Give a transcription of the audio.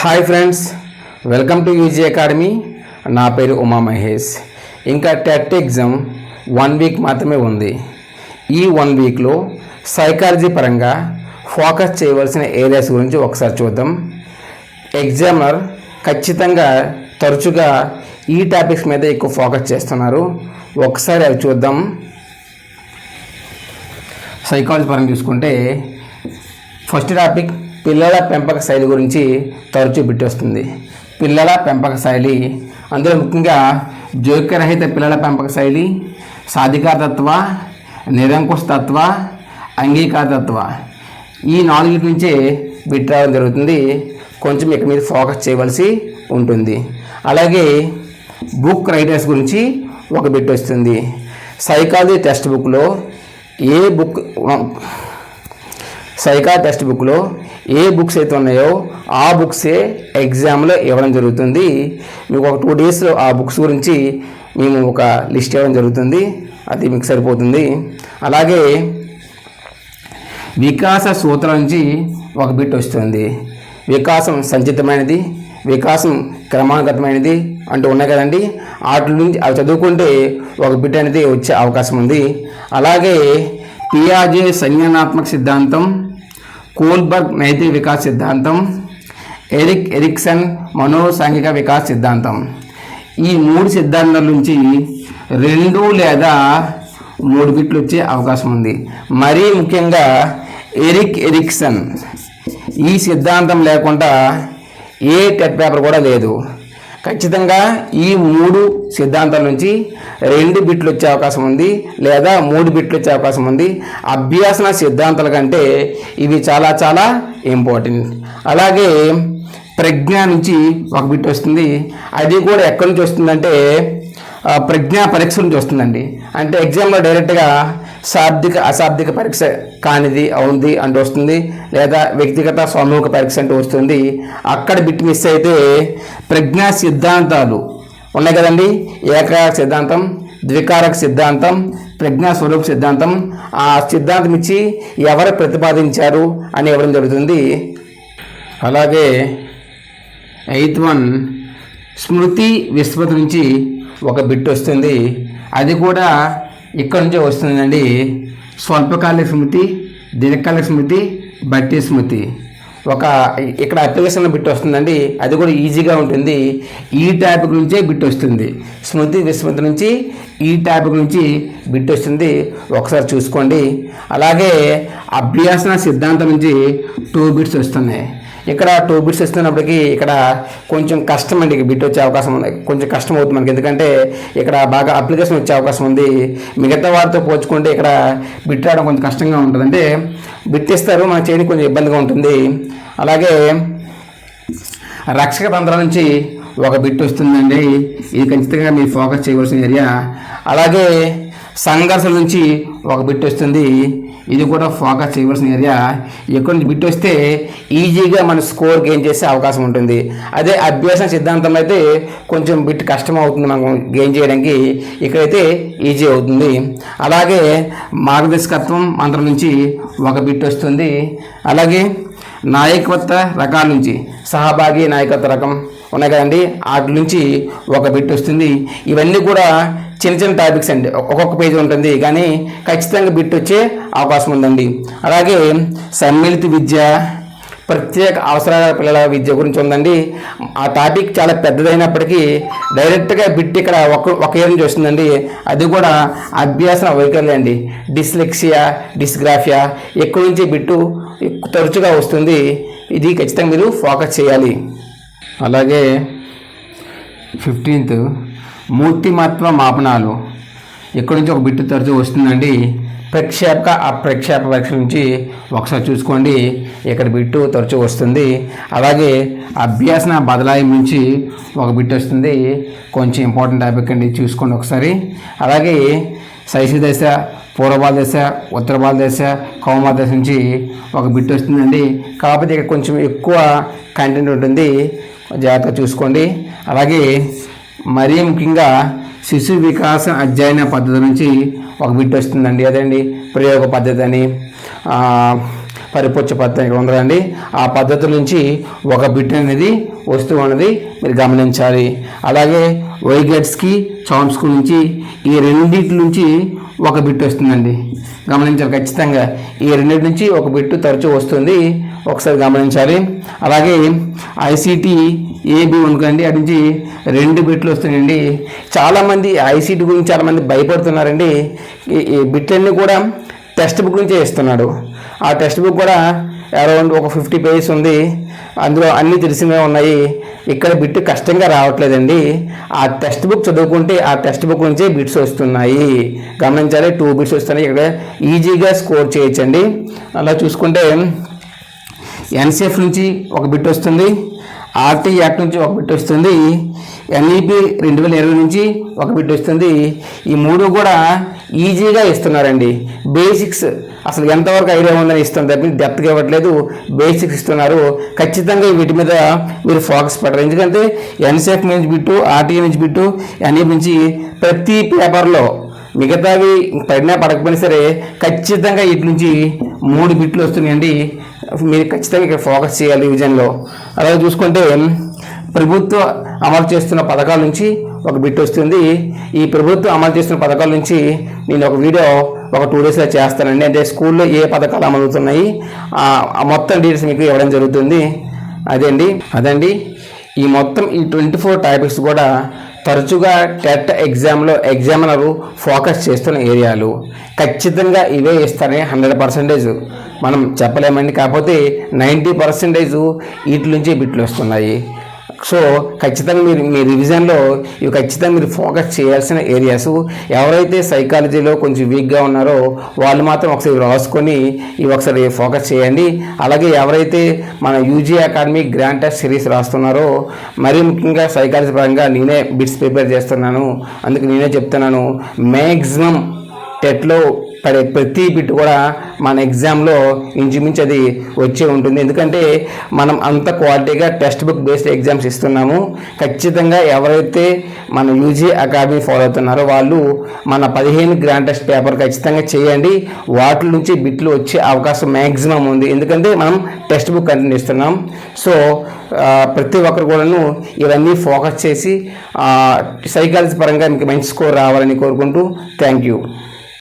Hi friends welcome to UG academy నా పేరు ఉమా మహేష్. ఇంకా టెట్ ఎగ్జామ్ వన్ వీక్ మాత్రమే ఉంది. ఈ వన్ వీక్లో సైకాలజీ పరంగా ఫోకస్ చేయవలసిన ఏరియాస్ గురించి ఒకసారి చూద్దాం. ఎగ్జామర్ ఖచ్చితంగా తరచుగా ఈ టాపిక్స్ మీద ఎక్కువ ఫోకస్ చేస్తున్నారు. ఒకసారి అవి చూద్దాం. సైకాలజీ పరంగా చూసుకుంటే ఫస్ట్ టాపిక్ పిల్లల పెంపక శైలి గురించి తరచూ బిట్టొస్తుంది. పిల్లల పెంపక శైలి అందులో ముఖ్యంగా జోక్యరహిత పిల్లల పెంపక శైలి సాధికారతత్వ నిరంకుశతత్వ అంగీకారతత్వ. ఈ నాలుగింటి నుంచే బిట్ రావడం జరుగుతుంది. కొంచెం ఇక మీద ఫోకస్ చేయవలసి ఉంటుంది. అలాగే బుక్ రైటర్స్ గురించి ఒక బిట్ వస్తుంది. సైకాలజీ టెక్స్ట్ బుక్లో ఏ బుక్ సైకా టెక్స్ట్ బుక్లో ఏ బుక్స్ అయితే ఉన్నాయో ఆ బుక్సే ఎగ్జామ్లో ఇవ్వడం జరుగుతుంది. మీకు ఒక టూ డేస్లో ఆ బుక్స్ గురించి మేము ఒక లిస్ట్ ఇవ్వడం జరుగుతుంది. అది మీకు సరిపోతుంది. అలాగే వికాస సూత్రం నుంచి ఒక బిట్ వస్తుంది. వికాసం సంచితమైనది వికాసం క్రమాగతమైనది అంటూ ఉన్నాయి కదండి. వాటి నుంచి అవి చదువుకుంటే ఒక బిట్ అనేది వచ్చే అవకాశం ఉంది. అలాగే పియాజే సంజ్ఞానాత్మక సిద్ధాంతం కూల్బర్గ్ నైతిక వికాస్ సిద్ధాంతం ఎరిక్ ఎరిక్సన్ మనోసాంఘిక వికాస్ సిద్ధాంతం. ఈ మూడు సిద్ధాంతాల నుంచి రెండు లేదా మూడు బిట్లు వచ్చే అవకాశం ఉంది. మరీ ముఖ్యంగా ఎరిక్ ఎరిక్సన్ ఈ సిద్ధాంతం లేకుండా ఏ టెట్ పేపర్ కూడా లేదు. ఖచ్చితంగా ఈ మూడు సిద్ధాంతాల నుంచి రెండు బిట్లు వచ్చే అవకాశం ఉంది లేదా మూడు బిట్లు వచ్చే అవకాశం ఉంది. అభ్యాసన సిద్ధాంతాల కంటే ఇవి చాలా చాలా ఇంపార్టెంట్ అలాగే ప్రజ్ఞ నుంచి ఒక బిట్ వస్తుంది. అది కూడా ఎక్కడి నుంచి వస్తుందంటే ప్రజ్ఞా పరీక్ష నుంచి వస్తుందండి. అంటే ఎగ్జామ్లో డైరెక్ట్గా శాబ్దిక అశాబ్దిక పరీక్ష కానిది అవుంది అంటూ వస్తుంది. లేదా వ్యక్తిగత సమూహ పరీక్ష అంటూ వస్తుంది. అక్కడ బిట్ మిస్ అయితే ప్రజ్ఞా సిద్ధాంతాలు ఉన్నాయి కదండి. ఏకారక సిద్ధాంతం ద్వికారక సిద్ధాంతం ప్రజ్ఞా స్వరూప సిద్ధాంతం. ఆ సిద్ధాంతం ఇచ్చి ఎవరు ప్రతిపాదించారు అని ఇవ్వడం జరుగుతుంది. అలాగే ఎయిత్ వన్ స్మృతి విస్మృతి నుంచి ఒక బిట్ వస్తుంది. అది కూడా ఇక్కడ నుంచే వస్తుందండి స్వల్పకాలిక స్మృతి దీర్ఘకాలిక స్మృతి బట్టి స్మృతి. ఒక ఇక్కడ అప్లికేషన్ బిట్ వస్తుందండి అది కూడా ఈజీగా ఉంటుంది. ఈ టాపిక్ నుంచే బిట్ వస్తుంది. స్మృతి విస్మృతి నుంచి ఈ టాపిక్ నుంచి బిట్ వస్తుంది. ఒకసారి చూసుకోండి. అలాగే అభ్యాసన సిద్ధాంతం నుంచి టూ బిట్స్ వస్తున్నాయి. ఇక్కడ టూ బిట్స్ ఇస్తున్నప్పటికీ ఇక్కడ కొంచెం కష్టం అండి బిట్ వచ్చే అవకాశం ఉంది. కొంచెం కష్టం అవుతుంది మనకి. ఎందుకంటే ఇక్కడ బాగా అప్లికేషన్ వచ్చే అవకాశం ఉంది. మిగతా వారితో పోల్చుకుంటే ఇక్కడ బిట్ రావడం కొంచెం కష్టంగా ఉంటుంది. అంటే బిట్ ఇస్తారు మన చేయడానికి కొంచెం ఇబ్బందిగా ఉంటుంది. అలాగే రక్షక తంత్రాల నుంచి ఒక బిట్ వస్తుందండి. ఇది ఖచ్చితంగా మీరు ఫోకస్ చేయవలసిన ఏరియా అలాగే సంఘర్షణ నుంచి ఒక బిట్ వస్తుంది. ఇది కూడా ఫోకస్ చేయవలసిన ఏరియా ఎక్కడి నుంచి బిట్ వస్తే ఈజీగా మన స్కోర్ గెయిన్ చేసే అవకాశం ఉంటుంది. అదే అభ్యాస సిద్ధాంతం అయితే కొంచెం బిట్ కష్టం అవుతుంది మనం గెయిన్ చేయడానికి. ఇక్కడైతే ఈజీ అవుతుంది. అలాగే మార్గదర్శకత్వం మంత్రం నుంచి ఒక బిట్ వస్తుంది. అలాగే నాయకత్వ రకాల నుంచి సహభాగి నాయకత్వ రకం. ఉన్నాయి కదండి. వాటి నుంచి ఒక బిట్ వస్తుంది. ఇవన్నీ కూడా చిన్న చిన్న టాపిక్స్ అండి. ఒక్కొక్క పేజీ ఉంటుంది. కానీ ఖచ్చితంగా బిట్ వచ్చే అవకాశం ఉందండి. అలాగే సమ్మిళిత విద్య ప్రత్యేక అవసరాల పిల్లల విద్య గురించి ఉందండి. ఆ టాపిక్ చాలా పెద్దదైనప్పటికీ డైరెక్ట్గా బిట్ ఇక్కడ ఒక ఒక ఏం నుంచి వస్తుందండి. అది కూడా అభ్యాసన వైకల్యం అండి. డిస్లెక్సియా డిస్గ్రాఫియా ఎక్కువ నుంచి బిట్టు తరచుగా వస్తుంది. ఇది ఖచ్చితంగా మీరు ఫోకస్ చేయాలి. అలాగే ఫిఫ్టీన్త్ మూర్తిమత్వ మాపనాలు. ఎక్కడి నుంచి ఒక బిట్టు తరచూ వస్తుందండి ప్రక్షేపక అప్రక్షేప పరీక్ష నుంచి ఒకసారి చూసుకోండి ఇక్కడ బిట్టు తరచూ వస్తుంది. అలాగే అభ్యాసన బదలాయింపు నుంచి ఒక బిట్ వస్తుంది కొంచెం ఇంపార్టెంట్ టాపిక్ అండి చూసుకోండి ఒకసారి. అలాగే శైశు దశ పూర్వబాల దశ ఉత్తర బాల దశ కౌమార దశ నుంచి ఒక బిట్ వస్తుందండి. కాకపోతే ఇక్కడ కొంచెం ఎక్కువ కంటెంట్ ఉంటుంది. జాగ్రత్త చూసుకోండి. అలాగే మరీ ముఖ్యంగా శిశు వికాస అధ్యయన పద్ధతి నుంచి ఒక బిట్ వస్తుందండి. అదండి ప్రయోగ పద్ధతి అని ఆ, పరిపూర్చ పద్ధతి ఇక్కడ ఉందండి. ఆ పద్ధతి నుంచి ఒక బిట్ అనేది వస్తూ ఉన్నది మీరు గమనించాలి. అలాగే వైగట్స్కి చాంప్స్కి నుంచి ఈ రెండింటి నుంచి ఒక బిట్ వస్తుందండి. గమనించాలి ఖచ్చితంగా. ఈ రెండింటి నుంచి ఒక బిట్టు తరచూ వస్తుంది. ఒకసారి గమనించాలి. అలాగే ఐసీటీ ఏబి అనుకోండి అటు నుంచి రెండు బిట్లు వస్తున్నాయండి. చాలామంది ఐసీటీ గురించి చాలామంది భయపడుతున్నారండి. ఈ బిట్లన్నీ కూడా టెక్స్ట్ బుక్ నుంచే ఇస్తున్నాడు. ఆ టెక్స్ట్ బుక్ కూడా అరౌండ్ ఒక ఫిఫ్టీ పేజెస్ ఉంది. అందులో అన్నీ తెలిసినవే ఉన్నాయి. ఇక్కడ బిట్ కష్టంగా రావట్లేదండి. ఆ టెక్స్ట్ బుక్ చదువుకుంటే ఆ టెక్స్ట్ బుక్ నుంచే బిట్స్ వస్తున్నాయి. గమనించాలి టూ బిట్స్ వస్తున్నాయి. ఇక్కడ ఈజీగా స్కోర్ చేయొచ్చండి. అలా చూసుకుంటే ఎన్సీఎఫ్ నుంచి ఒక బిట్ వస్తుంది ఆర్టీ యాక్ట్ నుంచి ఒక బిట్ వస్తుంది ఎన్ఈపి రెండు వేల ఇరవై నుంచి ఒక బిట్ వస్తుంది. ఈ మూడు కూడా ఈజీగా ఇస్తున్నారండి. బేసిక్స్ అసలు ఎంతవరకు ఐడియా ఉందని ఇస్తుంది తప్ప డెప్త్గా ఇవ్వట్లేదు. బేసిక్స్ ఇస్తున్నారు. ఖచ్చితంగా వీటి మీద మీరు ఫోకస్ పెట్టరు ఎందుకంటే ఎన్సీఎఫ్ నుంచి బిట్టు ఆర్టీఏ నుంచి బిట్టు ఎన్ఈపి నుంచి ప్రతి పేపర్లో మిగతావి పడినా పడకపోయినా సరే ఖచ్చితంగా వీటి నుంచి మూడు బిట్లు వస్తున్నాయండి. మీరు ఖచ్చితంగా ఇక్కడ ఫోకస్ చేయాలి విజన్లో అలాగే చూసుకుంటే ప్రభుత్వ అమలు చేస్తున్న పథకాల నుంచి ఒక బిట్ వస్తుంది. ఈ ప్రభుత్వం అమలు చేస్తున్న పథకాల నుంచి నేను ఒక వీడియో ఒక టూ డేస్లో చేస్తానండి. అంటే స్కూల్లో ఏ పథకాలు అమలుతున్నాయి ఆ మొత్తం డీటెయిల్స్ మీకు ఇవ్వడం జరుగుతుంది. అదే అండి అదండి ఈ మొత్తం ఈ ట్వంటీ ఫోర్ టాపిక్స్ కూడా తరచుగా టెట్ ఎగ్జామ్లో ఎగ్జామినర్ ఫోకస్ చేస్తున్న ఏరియాలు ఖచ్చితంగా ఇవే ఇస్తారని హండ్రెడ్ పర్సెంటేజ్. మనం చెప్పలేమండి కాకపోతే నైంటీ పర్సెంటేజ్ వీటి నుంచి బిట్లు వస్తున్నాయి. సో ఖచ్చితంగా మీరు మీ రివిజన్లో ఇవి ఖచ్చితంగా మీరు ఫోకస్ చేయాల్సిన ఏరియాస్ ఎవరైతే సైకాలజీలో కొంచెం వీక్గా ఉన్నారో వాళ్ళు మాత్రం ఒకసారి రాసుకొని ఇవి ఒకసారి ఫోకస్ చేయండి. అలాగే ఎవరైతే మన UG academy grand test series రాస్తున్నారో మరీ ముఖ్యంగా సైకాలజీ పరంగా నేనే బిట్స్ ప్రిపేర్ చేస్తున్నాను. అందుకు నేనే చెప్తున్నాను మ్యాక్సిమం టెట్లో పడే ప్రతి బిట్ కూడా మన ఎగ్జామ్లో ఇంచుమించు అది వచ్చే ఉంటుంది. ఎందుకంటే మనం అంత క్వాలిటీగా టెక్స్ట్ బుక్ బేస్డ్ ఎగ్జామ్స్ ఇస్తున్నాము. ఖచ్చితంగా ఎవరైతే మన యూజీ అకాడమీ ఫాలో అవుతున్నారో వాళ్ళు మన పదిహేను గ్రాండ్ టెస్ట్ పేపర్ ఖచ్చితంగా చేయండి. వాటి నుంచి బిట్లు వచ్చే అవకాశం మ్యాక్సిమం ఉంది. ఎందుకంటే మనం టెక్స్ట్ బుక్ కంటిన్యూ ఇస్తున్నాం సో ప్రతి ఒక్కరు కూడాను ఇవన్నీ ఫోకస్ చేసి సైకాలజీ పరంగా మీకు మంచి స్కోర్ రావాలని కోరుకుంటూ థ్యాంక్ యూ